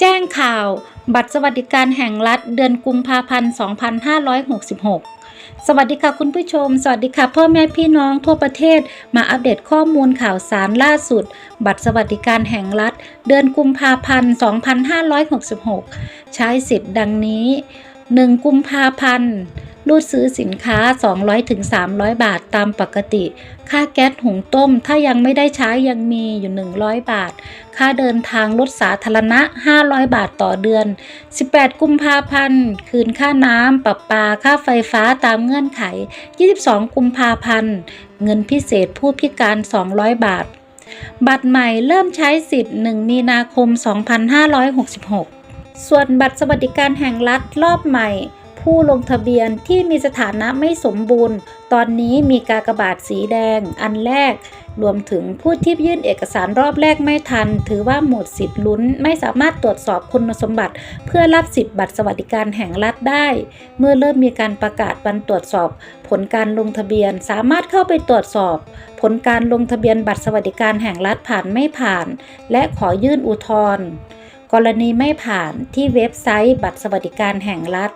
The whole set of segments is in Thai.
แจ้งข่าว บัตรสวัสดิการแห่งรัฐเดือนกุมภาพันธ์ 2566 สวัสดีค่ะคุณผู้ชม สวัสดีค่ะพ่อแม่พี่น้องทั่วประเทศ มาอัปเดตข้อมูลข่าวสารล่าสุด บัตรสวัสดิการแห่งรัฐ เดือนกุมภาพันธ์ 2566 ใช้สิทธิ์ดังนี้ 1 กุมภาพันธ์ รูดซื้อสินค้า 200-300 บาทตามปกติ ค่าแก๊สหุงต้มถ้ายังไม่ได้ใช้ยังมีอยู่ 100 บาท ค่าเดินทางรถสาธารณะ 500 บาทต่อเดือน 18 กุมภาพันธ์ คืนค่าน้ำประปา ค่าไฟฟ้าตามเงื่อนไข 22 กุมภาพันธ์ เงินพิเศษผู้พิการ 200 บาท บัตรใหม่เริ่มใช้สิทธิ์ 1 มีนาคม 2566 ส่วนบัตรสวัสดิการแห่งรัฐรอบใหม่ ผู้ลงทะเบียนที่มีสถานะไม่สมบูรณ์ ตอนนี้มีกากบาทสีแดง อันแรก รวมถึงผู้ที่ยื่นเอกสารรอบแรกไม่ทัน ถือว่าหมดสิทธิ์ลุ้น ไม่สามารถตรวจสอบคุณสมบัติ เพื่อรับสิทธิ์บัตรสวัสดิการแห่งรัฐได้ เมื่อเริ่มมีการประกาศวันตรวจสอบ ผลการลงทะเบียนสามารถเข้าไปตรวจสอบ ผลการลงทะเบียนบัตรสวัสดิการแห่งรัฐผ่านไม่ผ่าน และขอยื่นอุทธรณ์กรณีไม่ผ่านที่เว็บไซต์บัตรสวัสดิการแห่งรัฐ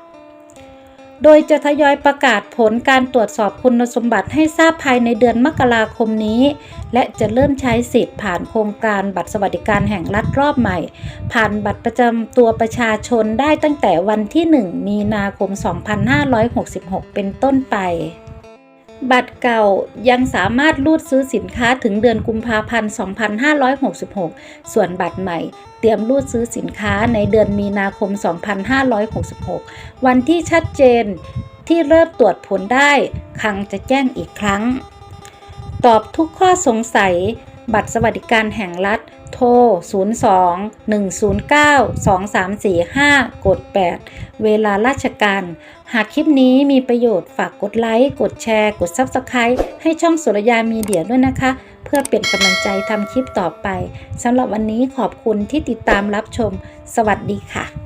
โดยจะทยอยประกาศผลการตรวจสอบคุณสมบัติให้ทราบภายในเดือนมกราคมนี้ และจะเริ่มใช้สิทธิ์ผ่านโครงการบัตรสวัสดิการแห่งรัฐรอบใหม่ ผ่านบัตรประจำตัวประชาชนได้ตั้งแต่วันที่ 1 มีนาคม 2566 เป็นต้นไป บัตรเก่ายังสามารถรูดซื้อสินค้าถึงเดือนกุมภาพันธ์ 2566 ส่วนบัตรใหม่ เตรียมรูดซื้อสินค้าในเดือนมีนาคม 2566 วันที่ชัดเจนที่เริ่มตรวจผลได้คลังจะแจ้งอีกครั้ง ตอบทุกข้อสงสัย บัตรสวัสดิการแห่งรัฐ โทร 02 109 2345 กด 8 เวลาราชการ หากคลิปนี้มีประโยชน์ฝากกดไลค์ กดแชร์ กด Subscribe ให้ช่องสุรยามีเดียด้วยนะคะ เพื่อเป็นกำลังใจทำคลิปต่อไปสำหรับวันนี้ขอบคุณที่ติดตามรับชม สวัสดีค่ะ